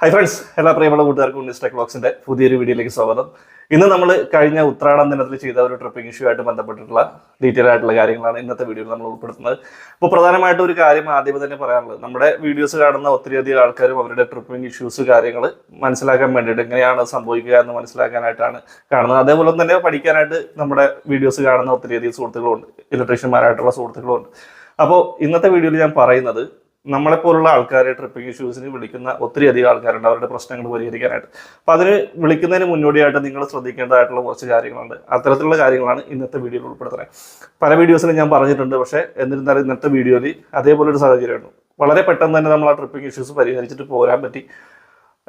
Hi friends എല്ലാ പ്രിയമുള്ള കൂട്ടുകാർക്കും ടെക് ബോക്സിന്റെ പുതിയൊരു വീഡിയോയിലേക്ക് സ്വാഗതം. ഇന്ന് നമ്മൾ കഴിഞ്ഞ ഉത്രാടം ദിനത്തിൽ ചെയ്ത ഒരു ട്രിപ്പിംഗ് ഇഷ്യൂ ആയിട്ട് ബന്ധപ്പെട്ടിട്ടുള്ള ഡീറ്റെയിൽ ആയിട്ടുള്ള കാര്യങ്ങളാണ് ഇന്നത്തെ വീഡിയോയിൽ നമ്മൾ ഉൾപ്പെടുത്തുന്നത്. അപ്പോൾ പ്രധാനമായിട്ടും ഒരു കാര്യം ആദ്യമേ തന്നെ പറയാനുള്ളത്. നമ്മുടെ വീഡിയോസ് കാണുന്ന ഒത്തിരിയധികം ആൾക്കാരും അവരുടെ ട്രിപ്പിംഗ് ഇഷ്യൂസ് കാര്യങ്ങൾ മനസ്സിലാക്കാൻ വേണ്ടിയിട്ട് എങ്ങനെയാണ് സംഭവിക്കുക എന്ന് മനസ്സിലാക്കാനായിട്ടാണ് കാണുന്നത്. അതേപോലെ തന്നെ പഠിക്കാനായിട്ട് നമ്മുടെ വീഡിയോസ് കാണുന്ന ഒത്തിരിയധികം സുഹൃത്തുക്കളുണ്ട്. ഇലക്ട്രീഷ്യന്മാരായിട്ടുള്ള സുഹൃത്തുക്കളുണ്ട്. അപ്പോൾ ഇന്നത്തെ വീഡിയോയിൽ ഞാൻ പറയുന്നത് നമ്മളെപ്പോലുള്ള ആൾക്കാരെ ട്രിപ്പിംഗ് ഇഷ്യൂസിന് വിളിക്കുന്ന ഒത്തിരി അധികം ആൾക്കാരുണ്ട്. അവരുടെ പ്രശ്നങ്ങൾ പരിഹരിക്കാനായിട്ട്. അപ്പം അതിന് വിളിക്കുന്നതിന് മുന്നോടിയായിട്ട് നിങ്ങൾ ശ്രദ്ധിക്കേണ്ടതായിട്ടുള്ള കുറച്ച് കാര്യങ്ങളുണ്ട്. അത്തരത്തിലുള്ള കാര്യങ്ങളാണ് ഇന്നത്തെ വീഡിയോയിൽ ഉൾപ്പെടുത്തുന്നത്. പല വീഡിയോസിലും ഞാൻ പറഞ്ഞിട്ടുണ്ട്. പക്ഷേ എന്നിരുന്നാലും ഇന്നത്തെ വീഡിയോയിൽ അതേപോലെ ഒരു വളരെ പെട്ടെന്ന് തന്നെ നമ്മൾ ആ ട്രിപ്പിംഗ് ഇഷ്യൂസ് പരിഹരിച്ചിട്ട് പോരാൻ പറ്റി.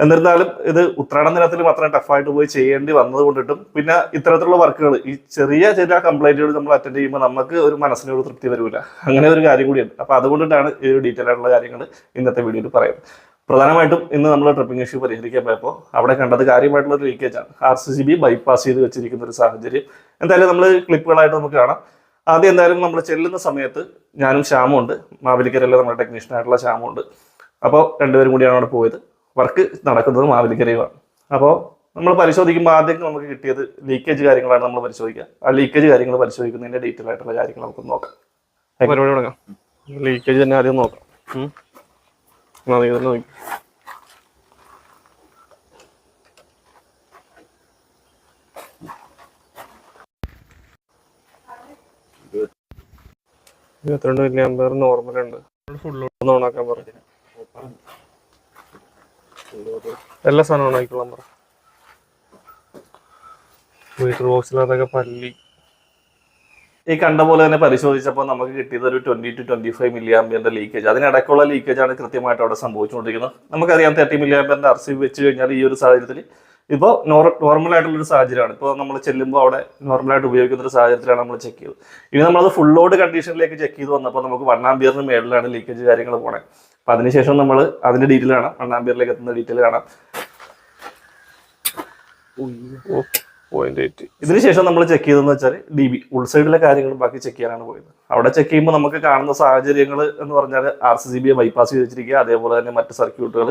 എന്നിരുന്നാലും ഇത് ഉത്രാടം ദിനത്തിൽ മാത്രം ടഫായിട്ട് പോയി ചെയ്യേണ്ടി വന്നത് കൊണ്ടിട്ടും പിന്നെ ഇത്തരത്തിലുള്ള വർക്കുകൾ ഈ ചെറിയ ചെറിയ കംപ്ലൈന്റുകൾ നമ്മൾ അറ്റൻഡ് ചെയ്യുമ്പോൾ നമുക്ക് ഒരു മനസ്സിന് ഒരു തൃപ്തി വരില്ല അങ്ങനെ ഒരു കാര്യം കൂടിയുണ്ട്. അപ്പോൾ അതുകൊണ്ടിട്ടാണ് ഈ ഒരു ഡീറ്റെയിൽ ആയിട്ടുള്ള കാര്യങ്ങൾ ഇന്നത്തെ വീഡിയോയിൽ പറയുന്നത്. പ്രധാനമായിട്ടും ഇന്ന് നമ്മൾ ട്രിപ്പിംഗ് ഇഷ്യൂ പരിഹരിക്കാൻ പോയപ്പോൾ അവിടെ കണ്ടത് കാര്യമായിട്ടുള്ള ഒരു ലീക്കേജ് ആണ്. R C C B bypass ചെയ്ത് വെച്ചിരിക്കുന്ന ഒരു സാഹചര്യം. എന്തായാലും നമ്മൾ ക്ലിപ്പുകളായിട്ട് നമുക്ക് കാണാം. ആദ്യം എന്തായാലും നമ്മൾ ചെല്ലുന്ന സമയത്ത് ഞാനും ശ്യാമുണ്ട് മാവേലിക്കരയിലെ നമ്മുടെ ടെക്നീഷ്യനായിട്ടുള്ള ശ്യാമുണ്ട് അപ്പോൾ രണ്ടുപേരും കൂടിയാണ് അവിടെ പോയത്. വർക്ക് നടക്കുന്നത് മാവേലിക്കരയുമാണ്. അപ്പോൾ നമ്മൾ പരിശോധിക്കുമ്പോൾ ആദ്യം നമുക്ക് കിട്ടിയത് ലീക്കേജ് കാര്യങ്ങളാണ് നമ്മൾ പരിശോധിക്കുക. ആ ലീക്കേജ് കാര്യങ്ങൾ പരിശോധിക്കുന്നതിന്റെ ഡീറ്റെയിൽ ആയിട്ടുള്ള കാര്യങ്ങൾ നമുക്ക് നോക്കാം. പരിപാടി തുടങ്ങാം. ലീക്കേജ് തന്നെ ആദ്യം നോക്കാം. നോക്കി. ഇരുപത്തിരണ്ട് വലിയ അമ്പയർ നോർമൽ ഉണ്ട്. ഒന്ന് ഓണാക്കാൻ പറഞ്ഞു. എല്ലാ സാധനവും ആയിക്കോളാം പറ. മീറ്റർ ബോക്സിലതൊക്കെ പല്ലി. ഈ കണ്ട പോലെ തന്നെ പരിശോധിച്ചപ്പോൾ നമുക്ക് കിട്ടിയത് ഒരു twenty two twenty five milli ആംബിയറിന്റെ leakage അതിനിടയ്ക്കുള്ള ലീക്കേജ് ആണ് കൃത്യമായിട്ട് അവിടെ സംഭവിച്ചുകൊണ്ടിരിക്കുന്നത്. നമുക്കറിയാം തേർട്ടി മില്ലി ആംബിയറിന്റെ അർസി വെച്ച് കഴിഞ്ഞാൽ ഈ ഒരു സാഹചര്യത്തിൽ ഇപ്പോൾ നോർമൽ ആയിട്ടുള്ള ഒരു സാഹചര്യമാണ്. ഇപ്പോൾ നമ്മൾ ചെല്ലുമ്പോൾ അവിടെ നോർമലായിട്ട് ഉപയോഗിക്കുന്ന ഒരു സാഹചര്യത്തിലാണ് നമ്മൾ ചെക്ക് ചെയ്തത്. ഇനി നമ്മളത് ഫുൾ ലോഡ് കണ്ടീഷനിലേക്ക് ചെക്ക് ചെയ്ത് വന്നപ്പോൾ നമുക്ക് വൺ ആംബിയറിന് മേളിലാണ് ലീക്കേജ് കാര്യങ്ങൾ പോണേ. അപ്പം അതിനുശേഷം നമ്മൾ അതിന്റെ ഡീറ്റെയിൽ കാണാം. വൺ ആംബിയറിലേക്ക് എത്തുന്ന ഡീറ്റെയിൽ കാണാം. പോയിന്റ് എയ്റ്റ് ഇതിനുശേഷം നമ്മൾ ചെക്ക് ചെയ്തതെന്ന് വെച്ചാൽ ഡി ബി ഉൾസൈഡിലെ കാര്യങ്ങൾ ബാക്കി ചെക്ക് ചെയ്യാനാണ് പോയത്. അവിടെ ചെക്ക് ചെയ്യുമ്പോൾ നമുക്ക് കാണുന്ന സാഹചര്യങ്ങൾ എന്ന് പറഞ്ഞാൽ ആർ സി സി ബിയെ ബൈപ്പാസ് ചെയ്ത് വെച്ചിരിക്കുക അതേപോലെ തന്നെ മറ്റ് സർക്യൂട്ടുകൾ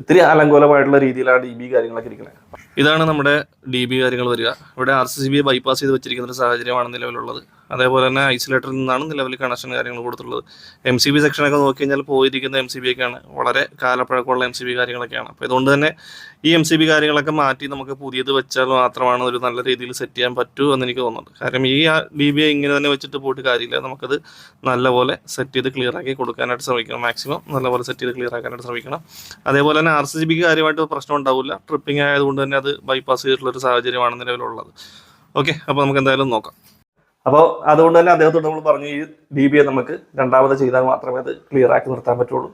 ഇത്തിരി അലങ്കോലമായിട്ടുള്ള രീതിയിലാണ് ഡി ബി കാര്യങ്ങളൊക്കെ ഇരിക്കുന്നത്. ഇതാണ് നമ്മുടെ ഡി ബി കാര്യങ്ങൾ വരിക. ഇവിടെ R C C B bypass ചെയ്ത് വെച്ചിരിക്കുന്ന ഒരു സാഹചര്യമാണ് നിലവിലുള്ളത്. അതേപോലെ തന്നെ ഐസൊലേറ്ററിൽ നിന്നാണ് നിലവിൽ കണക്ഷൻ കാര്യങ്ങൾ കൊടുത്തിട്ടുള്ളത്. എം സി ബി സെക്ഷനൊക്കെ നോക്കി കഴിഞ്ഞാൽ പോയിരിക്കുന്ന എം സി ബി ഒക്കെയാണ് വളരെ കാലപ്പഴക്കമുള്ള എം സി ബി കാര്യങ്ങളൊക്കെയാണ്. അപ്പോൾ ഇതുകൊണ്ട് തന്നെ ഈ എം സി ബി കാര്യങ്ങളൊക്കെ മാറ്റി നമുക്ക് പുതിയത് വെച്ചാൽ മാത്രമാണ് ഒരു നല്ല രീതിയിൽ സെറ്റ് ചെയ്യാൻ പറ്റൂ എന്ന് എനിക്ക് തോന്നുന്നത്. കാരണം ഈ ഡി ബി ഇങ്ങനെ തന്നെ വെച്ചിട്ട് പോയിട്ട് കാര്യമില്ല. നമുക്കത് നല്ലപോലെ സെറ്റ് ചെയ്ത് ക്ലിയർ ആക്കി കൊടുക്കാനായിട്ട് ശ്രമിക്കണം. മാക്സിമം നല്ലപോലെ സെറ്റ് ചെയ്ത് ക്ലിയർ ആക്കാനായിട്ട് ശ്രമിക്കണം. അതേപോലെ തന്നെ ആർ സി ബിക്ക് കാര്യമായിട്ട് പ്രശ്നം ഉണ്ടാവില്ല. ട്രിപ്പിംഗ് ആയതുകൊണ്ട് തന്നെ അത് ബൈപ്പാസ് ചെയ്തിട്ടുള്ള ഒരു സാഹചര്യമാണ് നിലവിലുള്ളത് ഓക്കെ അപ്പോൾ നമുക്ക് എന്തായാലും നോക്കാം. അപ്പോൾ അതുകൊണ്ട് തന്നെ അദ്ദേഹത്തോട് നമ്മൾ പറഞ്ഞു ഈ ഡി ബി എ നമുക്ക് രണ്ടാമത് ചെയ്താൽ മാത്രമേ അത് ക്ലിയർ ആക്കി നിർത്താൻ പറ്റുള്ളൂ.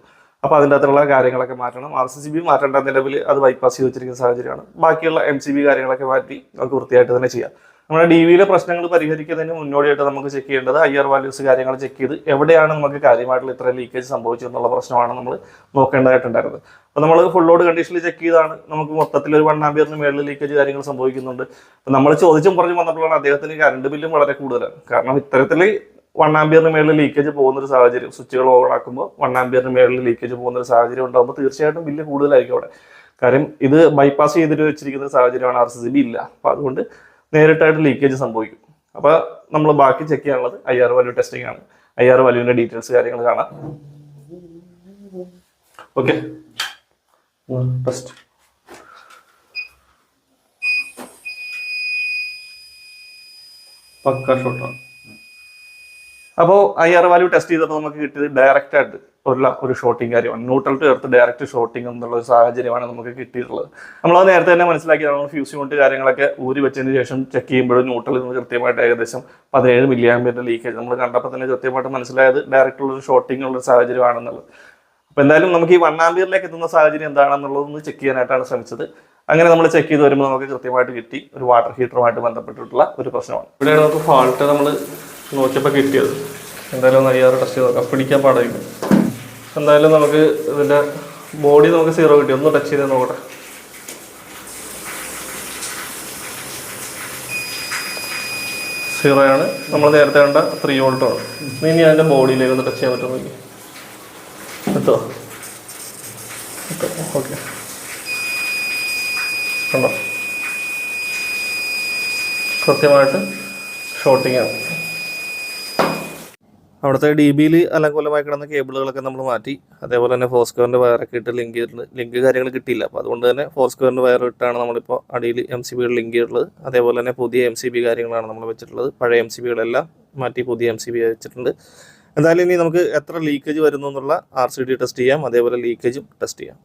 അപ്പോൾ അതിന്റെ അകത്തുള്ള കാര്യങ്ങളൊക്കെ മാറ്റണം. ആർ സി സി ബി മാറ്റേണ്ട നിലവിൽ അത് ബൈപ്പാസ് ചെയ്ത് വെച്ചിരിക്കുന്ന സാഹചര്യമാണ്. ബാക്കിയുള്ള എം സി ബി കാര്യങ്ങളൊക്കെ മാറ്റി നമുക്ക് വൃത്തിയായിട്ട് തന്നെ ചെയ്യാം. നമ്മുടെ ഡി വിയിലെ പ്രശ്നങ്ങൾ പരിഹരിക്കുന്നതിന് മുന്നോടിയായിട്ട് നമുക്ക് ചെക്ക് ചെയ്യേണ്ടത് ആർ വാല്യൂസ് കാര്യങ്ങൾ ചെക്ക് ചെയ്ത് എവിടെയാണ് നമുക്ക് കാര്യമായിട്ടുള്ള ഇത്ര ലീക്കേജ് സംഭവിച്ചതെന്നുള്ള പ്രശ്നമാണ് നമ്മൾ നോക്കേണ്ടതായിട്ടുണ്ടായിരുന്നത്. അപ്പോൾ നമ്മൾ ഫുൾ ലോഡ് കണ്ടീഷനിൽ ചെക്ക് ചെയ്താണ്. നമുക്ക് മൊത്തത്തിൽ ഒരു വൺ ആംബിയറിന് മേളിൽ ലീക്കേജ് കാര്യങ്ങൾ സംഭവിക്കുന്നുണ്ട്. അപ്പോൾ നമ്മൾ ചോദിച്ചും പറഞ്ഞു വന്നപ്പോഴാണ് അദ്ദേഹത്തിന് കറണ്ട് ബില്ലും വളരെ കൂടുതലാണ്. കാരണം ഇത്തരത്തിൽ വൺ ആംബിയറിന് മേളിൽ ലീക്കേജ് പോകുന്ന ഒരു സാഹചര്യം സ്വിച്ചുകൾ ഓൺ ആക്കുമ്പോൾ വൺ ആംബിയറിന് മേളിൽ ലീക്കേജ് പോകുന്ന ഒരു സാഹചര്യം ഉണ്ടാകുമ്പോൾ തീർച്ചയായിട്ടും ബില്ല് കൂടുതലായിരിക്കും അവിടെ. കാര്യം ഇത് ബൈപ്പാസ് ചെയ്തിട്ട് വെച്ചിരിക്കുന്ന സാഹചര്യമാണ് ആർ സി സി ബി ഇല്ല. അപ്പോൾ അതുകൊണ്ട് നേരിട്ടായിട്ട് ലീക്കേജ് സംഭവിക്കും. അപ്പോൾ നമ്മൾ ബാക്കി ചെക്ക് ചെയ്യാനുള്ളത് ഐ ആർ വാല്യൂ ടെസ്റ്റിംഗ് ആണ്. ഐ ആർ വാല്യൂവിന്റെ ഡീറ്റെയിൽസ് കാര്യങ്ങൾ കാണാം. ഓക്കെ ഫസ്റ്റ് പക്ക ഷോട്ടാണ് അപ്പോൾ ഐ ആർ വാല്യൂ ടെസ്റ്റ് ചെയ്തപ്പോൾ നമുക്ക് കിട്ടിയത് ഡയറക്റ്റ് ആയിട്ട് ഉള്ള ഒരു ഷോട്ടിംഗ് കാര്യമാണ്. Neutral to earth direct shorting എന്നുള്ള ഒരു സാഹചര്യമാണ് നമുക്ക് കിട്ടിയിട്ടുള്ളത്. നമ്മളത് നേരത്തെ തന്നെ മനസ്സിലാക്കിയതാണ് ഫ്യൂസ് യൂണിറ്റ് കാര്യങ്ങളൊക്കെ ഊരി വെച്ചതിന് ശേഷം ചെക്ക് ചെയ്യുമ്പോഴും ന്യൂട്രലിൽ നിന്ന് കൃത്യമായിട്ട് ഏകദേശം പതിനേഴ് മില്ലി ആമ്പിയറിന്റെ ലീക്കേജ് നമ്മൾ കണ്ടപ്പോൾ തന്നെ കൃത്യമായിട്ട് മനസ്സിലായത് ഡയറക്റ്റ് ഉള്ള ഒരു ഷോട്ടിംഗ് ഉള്ള ഒരു സാഹചര്യമാണെന്നുള്ളത്. അപ്പോൾ എന്തായാലും നമുക്ക് ഈ വൺ ആമ്പിയറിലേക്ക് എത്തുന്ന സാഹചര്യം എന്താണെന്നുള്ളതൊന്ന് ചെക്ക് ചെയ്യാനായിട്ടാണ് ശ്രമിച്ചത്. അങ്ങനെ നമ്മൾ ചെക്ക് ചെയ്ത് വരുമ്പോൾ നമുക്ക് കൃത്യമായിട്ട് കിട്ടി. ഒരു വാട്ടർ ഹീറ്ററുമായിട്ട് ബന്ധപ്പെട്ടിട്ടുള്ള ഒരു പ്രശ്നമാണ്. ഇവിടെയാണ് നമുക്ക് ഫാൾട്ട് നമ്മൾ നോക്കിയപ്പോൾ കിട്ടിയത്. എന്തായാലും ഒന്ന് അയ്യാറ് ടെസ്റ്റ് ചെയ്ത് നോക്കാം. പിടിക്കാൻ പാടായിരിക്കും എന്തായാലും നമുക്ക് ഇതിന്റെ ബോഡി നമുക്ക് സീറോ കിട്ടി. ഒന്ന് ടച്ച് ചെയ്ത് നോക്കട്ടെ. സീറോ ആണ്. നമ്മൾ നേരത്തെ കണ്ട ത്രീ വോൾട്ടാണ് ഇനി അതിന്റെ ബോഡിയിലേക്ക് ഒന്ന് ടച്ച് ചെയ്യാൻ പറ്റുമോ നോക്കി എത്തോ? ഓക്കെ. കണ്ടോ? കൃത്യമായിട്ട് ഷോട്ടിങ് ആണ്. അവിടുത്തെ ഡി ബിയിൽ അലങ്കൂലമായി കിടന്ന കേബിളുകളൊക്കെ നമ്മൾ മാറ്റി. അതേപോലെ തന്നെ ഫോസ്കോറിന്റെ വയറൊക്കെ ഇട്ട് ലിങ്ക് ലിങ്ക് കാര്യങ്ങൾ കിട്ടിയില്ല. അപ്പോൾ അതുകൊണ്ട് തന്നെ ഫോസ്കോറിന്റെ വയർ ഇട്ടാണ് നമ്മളിപ്പോൾ അടിയിൽ എം സി ബികൾ ലിങ്ക് ചെയ്തിട്ടുള്ളത്. അതേപോലെ തന്നെ പുതിയ എം സി ബി കാര്യങ്ങളാണ് നമ്മൾ വെച്ചിട്ടുള്ളത്. പഴയ എം സി ബികളെല്ലാം മാറ്റി പുതിയ എം സി ബി വെച്ചിട്ടുണ്ട്. എന്തായാലും ഇനി നമുക്ക് എത്ര ലീക്കേജ് വരുന്നു എന്നുള്ള ആർ സി ഡി ടെസ്റ്റ് ചെയ്യാം. അതേപോലെ ലീക്കേജും ടെസ്റ്റ് ചെയ്യാം.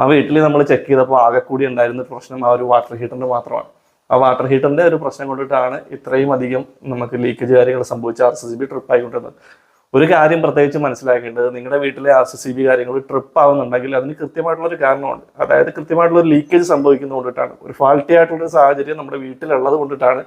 ആ വീട്ടിൽ നമ്മൾ ചെക്ക് ചെയ്തപ്പോൾ ആകെ കൂടി ഉണ്ടായിരുന്ന പ്രശ്നം ആ ഒരു വാട്ടർ ഹീറ്ററിന്റെ മാത്രമാണ്. ആ വാട്ടർ ഹീറ്ററിന്റെ ഒരു പ്രശ്നം കൊണ്ടിട്ടാണ് ഇത്രയും അധികം നമുക്ക് ലീക്കേജ് കാര്യങ്ങൾ സംഭവിച്ച ആർ സി ബി ട്രിപ്പ് ആയിക്കൊണ്ടിരുന്നത്. ഒരു കാര്യം പ്രത്യേകിച്ച് മനസ്സിലാക്കേണ്ടത് നിങ്ങളുടെ വീട്ടിലെ ആർ സി ബി കാര്യങ്ങൾ ട്രിപ്പ് ആവുന്നുണ്ടെങ്കിൽ അതിന് കൃത്യമായിട്ടുള്ള ഒരു കാരണമുണ്ട്. അതായത് കൃത്യമായിട്ടുള്ള ഒരു ലീക്കേജ് സംഭവിക്കുന്നത് കൊണ്ടിട്ടാണ്. ഒരു ഫാൾട്ടി ആയിട്ടുള്ള ഒരു സാഹചര്യം നമ്മുടെ വീട്ടിലുള്ളത് കൊണ്ടിട്ടാണ്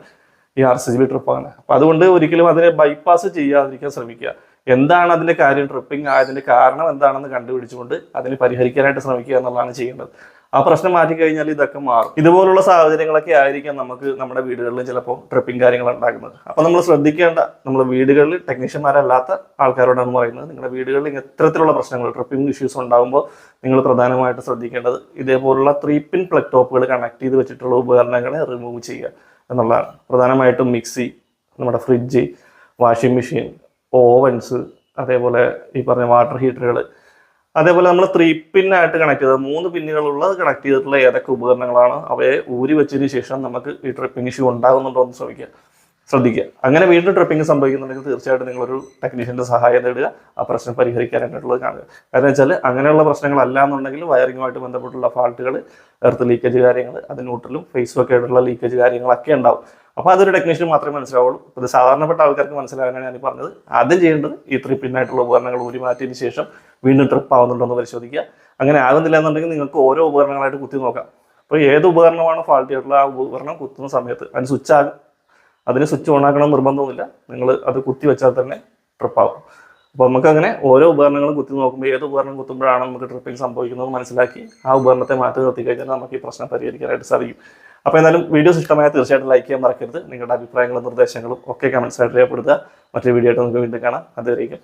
ഈ ആർ സി ബി ട്രിപ്പ് ആണ് അപ്പൊ അതുകൊണ്ട് ഒരിക്കലും അതിനെ ബൈപ്പാസ് ചെയ്യാതിരിക്കാൻ ശ്രമിക്കുക. എന്താണ് അതിന്റെ കാര്യം ട്രിപ്പിംഗ് ആയതിന്റെ കാരണം എന്താണെന്ന് കണ്ടുപിടിച്ചുകൊണ്ട് അതിന് പരിഹരിക്കാനായിട്ട് ശ്രമിക്കുക എന്നുള്ളതാണ് ചെയ്യേണ്ടത്. ആ പ്രശ്നം മാറ്റി കഴിഞ്ഞാൽ ഇതൊക്കെ മാറും. ഇതുപോലുള്ള സാഹചര്യങ്ങളൊക്കെ ആയിരിക്കാം നമുക്ക് നമ്മുടെ വീടുകളിൽ ചിലപ്പോൾ ട്രിപ്പിംഗ് കാര്യങ്ങൾ ഉണ്ടാകുന്നത്. അപ്പോൾ നമ്മൾ ശ്രദ്ധിക്കേണ്ട നമ്മൾ വീടുകളിൽ ടെക്നീഷ്യന്മാരല്ലാത്ത ആൾക്കാരോടാണ് പറയുന്നത്. നിങ്ങളുടെ വീടുകളിൽ ഇത്തരത്തിലുള്ള പ്രശ്നങ്ങൾ ട്രിപ്പിംഗ് ഇഷ്യൂസ് ഉണ്ടാകുമ്പോൾ നിങ്ങൾ പ്രധാനമായിട്ട് ശ്രദ്ധിക്കേണ്ടത് ഇതേപോലുള്ള ത്രീ പിൻ പ്ലഗ് ടോപ്പുകൾ കണക്ട് ചെയ്ത് വെച്ചിട്ടുള്ള ഉപകരണങ്ങളെ റിമൂവ് ചെയ്യുക എന്നുള്ളതാണ്. പ്രധാനമായിട്ടും മിക്സി നമ്മുടെ ഫ്രിഡ്ജ് വാഷിംഗ് മെഷീൻ ഓവൻസ് അതേപോലെ ഈ പറഞ്ഞ വാട്ടർ ഹീറ്ററുകൾ അതേപോലെ നമ്മൾ ത്രീ പിന്നായിട്ട് കണക്ട് ചെയ്തത്. മൂന്ന് പിന്നുകളുള്ളത് കണക്ട് ചെയ്തിട്ടുള്ള ഏതൊക്കെ ഉപകരണങ്ങളാണ് അവയെ ഊരി വെച്ചതിന് ശേഷം നമുക്ക് ഈ ട്രിപ്പിംഗ് ഇഷ്യൂ ഉണ്ടാകുന്നുണ്ടോ എന്ന് ശ്രമിക്കുക. ശ്രദ്ധിക്കുക. അങ്ങനെ വീണ്ടും ട്രിപ്പിംഗ് സംഭവിക്കുന്നുണ്ടെങ്കിൽ തീർച്ചയായിട്ടും നിങ്ങളൊരു ടെക്നീഷ്യന്റെ സഹായം നേടുക. ആ പ്രശ്നം പരിഹരിക്കാനായിട്ടുള്ളത് കാണുക. കാരണം വെച്ചാൽ അങ്ങനെയുള്ള പ്രശ്നങ്ങളല്ല എന്നുണ്ടെങ്കിൽ വയറിങ്ങുമായിട്ട് ബന്ധപ്പെട്ടുള്ള ഫാൾട്ടുകൾ എർത്ത് ലീക്കേജ് കാര്യങ്ങൾ ഫേസും ഒക്കെ ആയിട്ടുള്ള ലീക്കേജ് കാര്യങ്ങളൊക്കെ ഉണ്ടാവും. അപ്പോൾ അതൊരു ടെക്നീഷ്യൻ മാത്രമേ മനസ്സിലാവുള്ളൂ. ഇത് സാധാരണപ്പെട്ട ആൾക്കാർക്ക് മനസ്സിലാകാനാണ് ഞാൻ പറഞ്ഞത്. ആദ്യം ചെയ്യേണ്ടത് ഈ ത്രീ പിന്നായിട്ടുള്ള ഉപകരണങ്ങൾ ഊരി മാറ്റിയതിന് ശേഷം വീണ്ടും ട്രിപ്പ് ആവുന്നുണ്ടോ എന്ന് പരിശോധിക്കുക. അങ്ങനെ ആകുന്നില്ല എന്നുണ്ടെങ്കിൽ നിങ്ങൾക്ക് ഓരോ ഉപകരണങ്ങളായിട്ട് കുത്തി നോക്കാം. അപ്പോൾ ഏത് ഉപകരണമാണ് ഫാൾട്ടി ആയിട്ടുള്ള ആ ഉപകരണം കുത്തുന്ന സമയത്ത് അതിന് സ്വിച്ച് ആകും. അതിന് സ്വിച്ച് ഓൺ ആക്കണം നിർബന്ധമൊന്നുമില്ല. നിങ്ങൾ അത് കുത്തി വെച്ചാൽ തന്നെ ട്രിപ്പ് ആവും. അപ്പോൾ നമുക്ക് അങ്ങനെ ഓരോ ഉപകരണങ്ങളും കുത്തി നോക്കുമ്പോൾ ഏത് ഉപകരണം കുത്തുമ്പോഴാണ് നമുക്ക് ട്രിപ്പിംഗ് സംഭവിക്കുന്നത് മനസ്സിലാക്കി ആ ഉപകരണത്തെ മാറ്റി നിർത്തി കഴിഞ്ഞാൽ നമുക്ക് ഈ പ്രശ്നം പരിഹരിക്കാനായിട്ട് സാധിക്കും. അപ്പോൾ എന്തായാലും വീഡിയോസ് ഇഷ്ടമായ തീർച്ചയായിട്ടും ലൈക്ക് ചെയ്യാൻ മറക്കരുത്. നിങ്ങളുടെ അഭിപ്രായങ്ങളും നിർദ്ദേശങ്ങളും ഒക്കെ കമൻസ് ആയിട്ട് രേഖപ്പെടുത്തുക. മറ്റൊരു വീഡിയോ ആയിട്ട് നമുക്ക് വീണ്ടും കാണാം. അതുവരേക്കും.